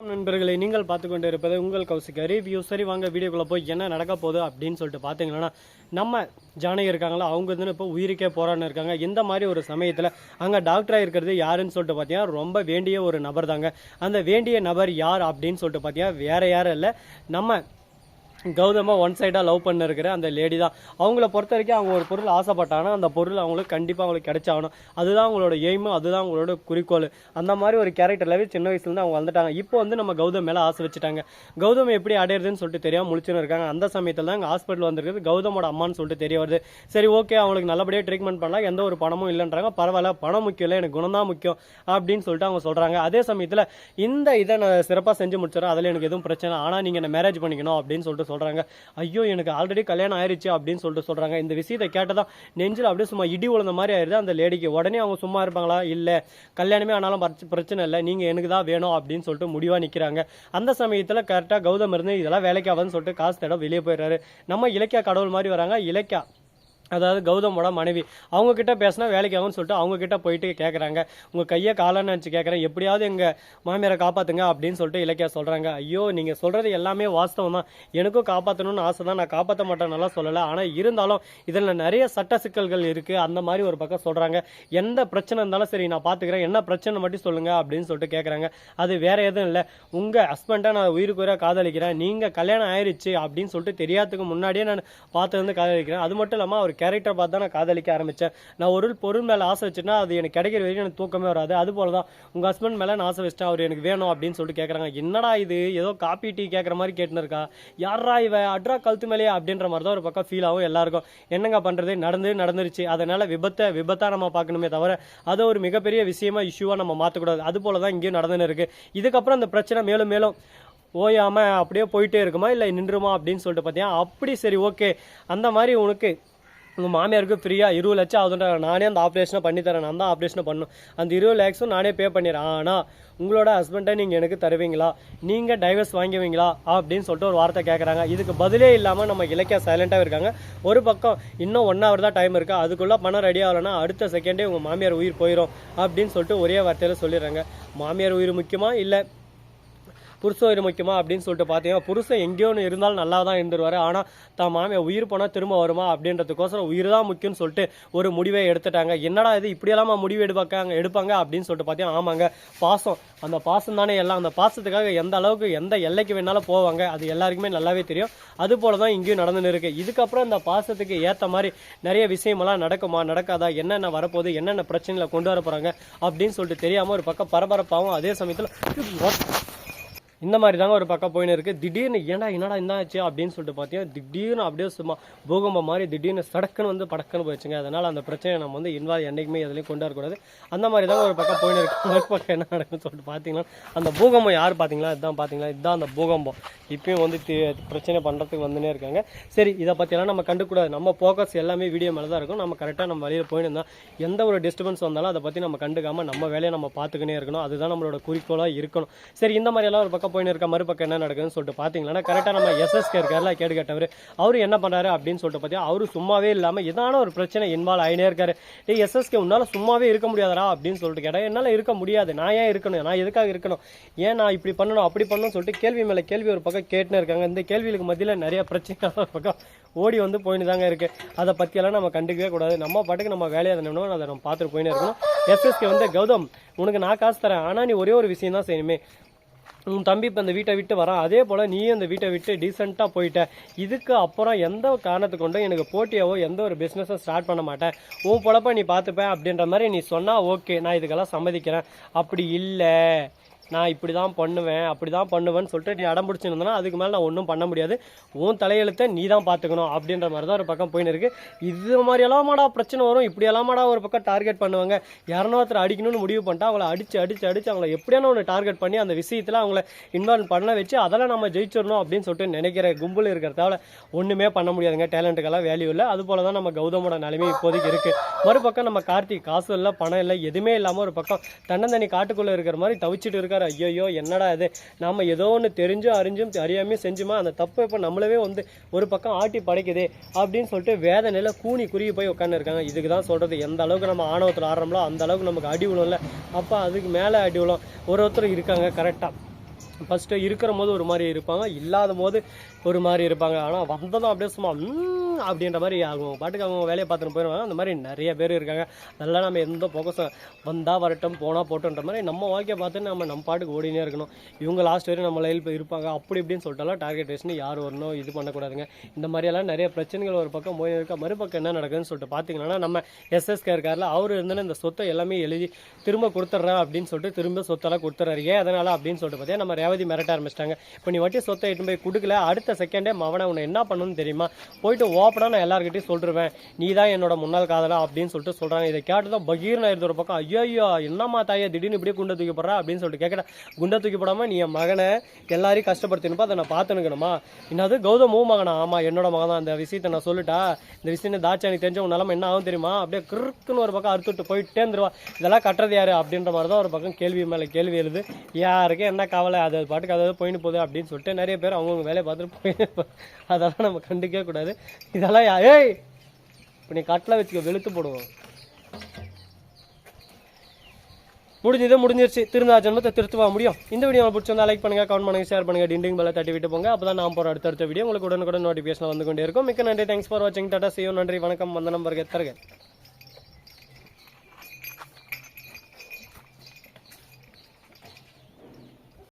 நண்பர்களை நீங்கள் பார்த்து கொண்டு இருப்பது உங்கள் கௌசிக். ரிவ்யூ சரி வாங்க வீடியோக்குள்ளே போய் என்ன நடக்க போகுது அப்படின்னு சொல்லிட்டு பார்த்தீங்கன்னா நம்ம ஜானகி இருக்காங்களா அவங்க வந்து இப்போ உயிருக்கே போராடினு இருக்காங்க. இந்த மாதிரி ஒரு சமயத்தில் அங்கே டாக்டராக இருக்கிறது யாருன்னு சொல்லிட்டு பார்த்தீங்கன்னா ரொம்ப வேண்டிய ஒரு நபர் தாங்க அந்த வேண்டிய நபர் யார் அப்படின்னு சொல்லிட்டு பார்த்தீங்கன்னா வேற யாரும் இல்லை. நம்ம கௌதமா ஒன் சைடாக லவ் பண்ண இருக்கிற அந்த லேடி தான். அவங்கள பொறுத்த வரைக்கும் அவங்க ஒரு பொருள் ஆசைப்பட்டாங்கன்னா அந்த பொருள் அவங்களுக்கு கண்டிப்பாக அவங்களுக்கு கிடைச்சாகணும். அதுதான் அவங்களோட எய்மு அதுதான் அவங்களோட குறிக்கோள். அந்த மாதிரி ஒரு கேரக்டர்லவே சின்ன வயசுலேருந்து அவங்க வந்துட்டாங்க. இப்போ வந்து நம்ம கௌதம் மேலே ஆசை வச்சுட்டாங்க. கௌதம் எப்படி அடையிறதுன்னு சொல்லிட்டு தெரியாம முழிச்சுன்னு இருக்காங்க. அந்த சமயத்தில் தான் ஹாஸ்பிட்டல் வந்திருக்குது கௌதமோட அம்மான்னு சொல்லிட்டு தெரிய வருது. சரி ஓகே அவங்களுக்கு நல்லபடியாக ட்ரீட்மெண்ட் பண்ணலாம். எந்த ஒரு பணமும் இல்லைன்றாங்க. பரவாயில்ல பணம் முக்கியம் இல்லை எனக்கு குணம் தான் முக்கியம் அப்படின்னு சொல்லிட்டு அவங்க சொல்கிறாங்க அதே சமயத்தில் இந்த இதை நான் சிறப்பாக செஞ்சு முடிச்சிடறேன். அதில் எனக்கு எதுவும் பிரச்சனை ஆனால் நீங்கள் என்ன மேரேஜ் பண்ணிக்கணும் அப்படின்னு சொல்லிட்டு சொல்கிறாங்க ஐயோ எனக்கு ஆல்ரெடி கல்யாணம் ஆயிருச்சு அப்படின்னு சொல்லிட்டு சொல்கிறாங்க இந்த விஷயத்தை கேட்டதா நெஞ்சில் அப்படியே சும்மா இடி உழுந்த மாதிரி ஆயிருது அந்த லேடிக்கு உடனே அவங்க சும்மா இருப்பாங்களா? இல்லை கல்யாணமே ஆனாலும் பிரச்சனை இல்லை நீங்கள் எனக்கு தான் வேணும் அப்படின்னு சொல்லிட்டு முடிவாக நிற்கிறாங்க அந்த சமயத்தில் கரெக்டாக கௌதம் இருந்து இதெல்லாம் வேலைக்கு ஆகாதுன்னு சொல்லிட்டு காசு தேட வெளியே போயிடுறாரு. நம்ம இலக்கியா கடவுள் மாதிரி வராங்க. இலக்கியா அதாவது கௌதமோட மனைவி. அவங்க கிட்ட பேசினா வேலைக்கு ஆகும்னு சொல்லிட்டு அவங்க கிட்ட போயிட்டு கேட்குறாங்க உங்கள் கையை காலன்னு நினச்சி கேட்குறேன் எப்படியாவது எங்கள் மாமியாரை காப்பாற்றுங்க அப்படின்னு சொல்லிட்டு இலக்கியா சொல்கிறாங்க ஐயோ நீங்கள் சொல்கிறது எல்லாமே வாஸ்தவம் தான் எனக்கும் காப்பாற்றணும்னு ஆசை தான் நான் காப்பாற்ற மாட்டேன்னெல்லாம் சொல்லலை. ஆனால் இருந்தாலும் இதில் நிறைய சட்ட சிக்கல்கள் இருக்குது அந்த மாதிரி ஒரு பக்கம் சொல்கிறாங்க எந்த பிரச்சனை இருந்தாலும் சரி நான் பார்த்துக்கிறேன் என்ன பிரச்சனை மட்டும் சொல்லுங்கள் அப்படின்னு சொல்லிட்டு கேட்குறாங்க அது வேற எதுவும் இல்லை. உங்கள் ஹஸ்பண்டை நான் உயிருக்கு உயிராக காதலிக்கிறேன். நீங்கள் கல்யாணம் ஆயிடுச்சு அப்படின்னு சொல்லிட்டு தெரியாததுக்கு முன்னாடியே நான் பார்த்து வந்து காதலிக்கிறேன். அது மட்டும் இல்லாமல் அவர் கேரக்டர் பார்த்து தான் நான் காதலிக்க ஆரம்பித்தேன் நான் ஒரு பொருள் மேலே ஆசை வச்சுன்னா அது எனக்கு கிடைக்கிற வரைக்கும் எனக்கு தூக்கமே வராது. அது போல தான் உங்கள் ஹஸ்பண்ட் மேலே நான் ஆசை வச்சிட்டேன் அவர் எனக்கு வேணும் அப்படின்னு சொல்லிட்டு கேட்குறாங்க என்னடா இது? ஏதோ காப்பி டீ கேட்குற மாதிரி கேட்டுன்னு இருக்கா? யாரா இவ? அட்ரா கழுத்து மேலேயே அப்படின்ற மாதிரி தான் ஒரு பக்கம் ஃபீல் ஆகும் எல்லாருக்கும். என்னங்க பண்ணுறது நடந்து நடந்துருச்சு. அதனால் விபத்தை விபத்தாக நம்ம பார்க்கணுமே தவிர அதை ஒரு மிகப்பெரிய விஷயமா இஷ்யூவாக நம்ம மாற்றக்கூடாது அது போல தான் இங்கேயும் நடந்துன்னு இருக்குது இதுக்கப்புறம் இந்த பிரச்சனை மேலும் மேலும் ஓயாமல் அப்படியே போயிட்டே இருக்குமா? இல்லை நின்றுமா? அப்படின்னு சொல்லிட்டு பார்த்தீங்கன்னா அப்படி சரி ஓகே அந்த மாதிரி உனக்கு உங்கள் மாமியாருக்கு ஃப்ரீயாக இருபது லட்சம் ஆகுதுன்ற நானே அந்த ஆப்ரேஷனை பண்ணி தரேன். நான் தான் ஆப்ரேஷனை பண்ணும். அந்த இருபது லேக்ஸும் நானே பே பண்ணிடுறேன். ஆனால் உங்களோட ஹஸ்பண்டை நீங்கள் எனக்கு தருவீங்களா? நீங்கள் டைவர்ஸ் வாங்குவீங்களா? அப்படின்னு சொல்லிட்டு ஒரு வார்த்தை கேட்குறாங்க இதுக்கு பதிலே இல்லாமல் நம்ம இலக்கியா சைலண்ட்டாக இருக்காங்க. ஒரு பக்கம் இன்னும் ஒன் ஹவர் தான் டைம் இருக்குது அதுக்குள்ளே பணம் ரெடி ஆகலைன்னா அடுத்த செகண்டே உங்கள் மாமியார் உயிர் போயிடும் அப்படின்னு சொல்லிட்டு ஒரே வார்த்தையில் சொல்லிடுறாங்க. மாமியார் உயிர் முக்கியமாக இல்லை. புருஷன் உயிர் முக்கியமா அப்படின்னு சொல்லிட்டு பார்த்தீங்கன்னா புருஷன் எங்கேயோ ஒன்று இருந்தாலும் நல்லா தான் இருந்துருவார். ஆனால் தான் மாமியார் உயிர் போனால் திரும்ப வருமா அப்படின்றதுக்கோசரம் உயிர் தான் முக்கியம்னு சொல்லிட்டு ஒரு முடிவை எடுத்துட்டாங்க. என்னடா இது இப்படியெல்லாம் முடிவு எடுப்பாங்க எடுப்பாங்க அப்படின்னு சொல்லிட்டு பார்த்தீங்கன்னா ஆமாங்க பாசம். அந்த பாசம் தானே எல்லாம். அந்த பாசத்துக்காக எந்த அளவுக்கு எந்த எல்லைக்கு வேணாலும் போவாங்க. அது எல்லாருக்குமே நல்லாவே தெரியும். அது போல தான் இங்கேயும் நடந்துன்னு இருக்கு. இதுக்கப்புறம் இந்த பாசத்துக்கு ஏற்ற மாதிரி நிறைய விஷயமெல்லாம் நடக்குமா நடக்காதா என்னென்ன வரப்போகுது என்னென்ன பிரச்சனைகளை கொண்டு வர போகிறாங்க அப்படின்னு சொல்லிட்டு தெரியாமல் ஒரு பக்கம் பரபரப்பாகவும் அதே சமயத்தில் இந்த மாதிரி தாங்க ஒரு பக்கம் போயின்னு இருக்கு. திடீர்னு ஏன்டா என்னடா என்ன ஆச்சு அப்படின்னு சொல்லிட்டு பார்த்தீங்கன்னா திடீர்னு அப்படியே சும்மா பூகம்பம் மாதிரி திடீர்னு சடக்குன்னு வந்து படக்குன்னு போயிடுச்சுங்க. அதனால அந்த பிரச்சனையை நம்ம வந்து இன்வால்வ் என்றைக்குமே எதுலையும் கொண்டு வரக்கூடாது அந்த மாதிரி தாங்க ஒரு பக்கம் போயின்னு இருக்கு. ஒரு பக்கம் என்ன நடக்குன்னு சொல்லிட்டு பார்த்தீங்கன்னா அந்த பூகம்பம் யார் பார்த்தீங்களா இதுதான் பார்த்தீங்களா இதுதான் அந்த பூகம்பம். இப்பயும் வந்து தி- பிரச்சனை பண்ணுறதுக்கு வந்துனே இருக்காங்க. சரி இதை பற்றியெல்லாம் நம்ம கண்டுக்கூடாது நம்ம ஃபோக்கஸ் எல்லாமே வீடியோ மேலே தான் இருக்கும். நம்ம கரெக்டாக நம்ம வழியில் போயின்னு இருந்தால் எந்த ஒரு டிஸ்டர்பன்ஸ் வந்தாலும் அதை பற்றி நம்ம கண்டுக்காமல் நம்ம வேலையை நம்ம பார்த்துக்கினே இருக்கணும். அதுதான் நம்மளோட குறிக்கோளாக இருக்கணும். சரி இந்த மாதிரி எல்லாம் ஒரு பக்கம் போயின்னு இருக்க மறுபக்கம் என்ன நடக்குதுன்னு சொல்லிட்டு பார்த்தீங்கன்னா கரெக்டாக நம்ம எஸ்எஸ்கே இருக்கார்ல கேடு கேட்டவர் அவர் என்ன பண்ணுறாரு அப்படின்னு சொல்லிட்டு பார்த்தீங்கன்னா அவரு சும்மாவே இல்லாமல் எதான ஒரு பிரச்சனை இன்வால்வ் ஆகினே இருக்காரு. டே எஸ்எஸ்கே உன்னால் சும்மாவே இருக்க முடியாதரா அப்படின்னு சொல்லிட்டு கேட்டால் என்னால் இருக்க முடியாது நான் ஏன் இருக்கணும் நான் எதுக்காக இருக்கணும் ஏன் நான் இப்படி பண்ணணும் அப்படி பண்ணணும்னு சொல்லிட்டு கேள்வி மேலே கேள்வி ஒரு பக்கம் கேட்டுன்னு இருக்காங்க. இந்த கேள்விகளுக்கு மத்தியில் நிறைய பிரச்சனை ஒரு பக்கம் ஓடி வந்து போயின்னு தாங்க இருக்கு. அதை பற்றியெல்லாம் நம்ம கண்டுக்கவே கூடாது. நம்ம பாட்டுக்கு நம்ம வேலையை அதை அதை நம்ம பார்த்துட்டு போயின்னு இருக்கணும். எஸ்எஸ்கே வந்து கௌதம் உனக்கு நான் காசு தரேன் ஆனால் நீ ஒரே ஒரு விஷயம் தான் செய்யணுமே. உன் தம்பி இப்போ இந்த வீட்டை விட்டு வரான். அதே போல் நீயும் இந்த வீட்டை விட்டு டீசெண்டாக போயிட்ட. இதுக்கு அப்புறம் எந்த காரணத்து கொண்டும் எனக்கு போட்டியாவோ எந்த ஒரு பிஸ்னஸும் ஸ்டார்ட் பண்ண மாட்டேன். உன் பொழப்ப நீ பார்த்துப்பேன் அப்படின்ற மாதிரி நீ சொன்னால் ஓகே நான் இதுக்கெல்லாம் சம்மதிக்கிறேன். அப்படி இல்லை. நான் இப்படி தான் பண்ணுவேன் அப்படி தான் பண்ணுவேன்னு சொல்லிட்டு நீ அடம் பிடிச்சிருந்தனா அதுக்கு மேலே நான் ஒன்றும் பண்ண முடியாது. உன் தலையெழுத்தை நீ தான் பார்த்துக்கணும் அப்படின்ற மாதிரி தான் ஒரு பக்கம் போயின்னு இருக்குது இது மாதிரி எல்லாமாடா பிரச்சனை வரும். இப்படி எல்லாமாடா ஒரு பக்கம் டார்கெட் பண்ணுவாங்க. யாரனோ ஒருத்தர் அடிக்கணும்னு முடிவு பண்ணிட்டா அவங்கள அடித்து அடிச்சு அடித்து அவங்கள எப்படியான ஒன்று டார்கெட் பண்ணி அந்த விஷயத்தில் அவங்கள இன்வால்வ் பண்ண வச்சு அதெல்லாம் நம்ம ஜெயிச்சிடணும் அப்படின்னு சொல்லிட்டு நினைக்கிற கும்பல் இருக்கிறதால ஒன்றுமே பண்ண முடியாதுங்க. டேலண்ட்டுக்கெல்லாம் வேல்யூ இல்லை. அது போல தான் நம்ம கௌதமோட நிலைமை இப்போதைக்கு இருக்குது மறுபக்கம் நம்ம கார்த்திக் காசு இல்லை பணம் இல்லை எதுவுமே இல்லாமல் ஒரு பக்கம் தன்னந்தனி காட்டுக்குள்ளே இருக்கிற மாதிரி தவிச்சிட்டு இருக்காரு ஐயோ என்னடா இது? நாம ஏதோ ஒன்று தெரிஞ்சும் அறிஞ்சும் அறியாமையும் செஞ்சுமா? அந்த தப்பு இப்போ நம்மளவே வந்து ஒரு பக்கம் ஆட்டி படைக்குது அப்படின்னு சொல்லிட்டு வேதனையில் கூனி குறுகி போய் உட்காந்துருக்காங்க இதுக்கு தான் சொல்கிறது எந்த அளவுக்கு நம்ம ஆணவத்தில் ஆடுறோம்லோ அந்த அளவுக்கு நமக்கு அடி விழும்ல. அப்போ அதுக்கு மேலே அடி விழும். ஒரு ஒருத்தர் இருக்காங்க கரெக்டாக ஃபஸ்ட்டு இருக்கிற போது ஒரு மாதிரி இருப்பாங்க இல்லாத போது ஒரு மாதிரி இருப்பாங்க. ஆனால் வந்ததும் அப்படியே சும்மா அப்படின்ற மாதிரி ஆகும் பாட்டுக்கு அவங்க வேலையை பார்த்துட்டு போயிடுவாங்க. அந்த மாதிரி நிறைய பேர் இருக்காங்க. அதெல்லாம் நம்ம எந்த ஃபோக்கஸும் வந்தால் வரட்டும் போனால் போட்டோன்ற மாதிரி நம்ம வாழ்க்கையை பார்த்து நம்ம நம்ம பாட்டுக்கு ஓடினே இருக்கணும். இவங்க லாஸ்ட் வரையும் நம்ம லைஃப் இருப்பாங்க. அப்படி இப்படின்னு சொல்லிட்டாலும் டார்கெட் வச்சுன்னு யார் வரணும் இது பண்ணக்கூடாதுங்க. இந்த மாதிரியெல்லாம் நிறைய பிரச்சனைகள் ஒரு பக்கம் போய் இருக்க மறுபக்கம் என்ன நடக்குதுன்னு சொல்லிட்டு பார்த்தீங்கன்னா நம்ம எஸ்எஸ்கே இருக்கார்ல அவர் இருந்தாலும் இந்த சொத்தை எல்லாமே எழுதி திரும்ப கொடுத்துட்றேன் அப்படின்னு சொல்லிட்டு திரும்ப சொத்தெல்லாம் கொடுத்துறாரு ஏன் அதனால் அப்படின்னு சொல்லிட்டு பார்த்தீங்கன்னா நம்ம ரேவதி மிரட்ட ஆரம்பிச்சிட்டாங்க. இப்போ நீ வட்டி சொத்தை எட்டு போய் கொடுக்கல அடுத்த செகண்டே மவனை உன்னை என்ன பண்ணணும்னு தெரியுமா? போயிட்டு ஓ ஓப்பனாக நான் எல்லாருக்கிட்டையும் சொல்லிடுவேன் நீ தான் என்னோட முன்னாள் காதலா அப்படின்னு சொல்லிட்டு சொல்கிறாங்க இதை கேட்டு தான் பகீர் நாயர் ஒரு பக்கம் ஐயோ ஐயோ என்னம்மா தாயா திடீர்னு இப்படியே குண்டை தூக்கி போடுறா? அப்படின்னு சொல்லிட்டு கேட்குறேன் குண்டை தூக்கி போடாமல் நீ என் மகனை எல்லாரையும் கஷ்டப்படுத்தினுப்பா அதை நான் பார்த்துனுக்கணுமா? என்னது கௌதமும் மகனா? ஆமாம் என்னோட மகன் தான். அந்த விஷயத்தை நான் சொல்லிட்டா இந்த விஷயத்தை எனக்கு தெரிஞ்ச உன் நிலமை என்ன ஆகும் தெரியுமா? அப்படியே கிறுக்குன்னு ஒரு பக்கம் அறுத்துட்டு போயிட்டே இருந்துருவா. இதெல்லாம் கட்டுறது யாரு? அப்படின்ற மாதிரி தான் ஒரு பக்கம் கேள்வி மேலே கேள்வி எழுது. யாருக்கும் என்ன கவலை? அது அது பாட்டுக்கு அதாவது போயின்னு போகுது அப்படின்னு சொல்லிட்டு நிறைய பேர் அவங்கவுங்க வேலையை பார்த்துட்டு போய் அதெல்லாம் நம்ம கண்டுக்கவே கூடாது. இதெல்லாம் ஏய்! இப்போ நீ கட்டில் வச்சுக்க வெளுத்து போடுவோம். முடிஞ்சது முடிஞ்சிருச்சு. திருந்தா ஜென்மத்தை திருத்துவா முடியும். இந்த வீடியோ பிடிச்சிருந்தா லைக் பண்ணுங்க கமெண்ட் பண்ணுங்க ஷேர் பண்ணுங்க டிண்டிங் பெல்ல தட்டி விட்டு போங்க. அப்பதான் நான் போற அடுத்தடுத்த வீடியோ உங்களுக்கு உடனுக்குடன் நோட்டிஃபிகேஷன் வந்து கொண்டே இருக்கும். மிக்க நன்றி. தேங்க்ஸ் ஃபார் வாட்சிங் டாடா சியோ நன்றி. வணக்கம். வந்த நம்பருக்கு தருக.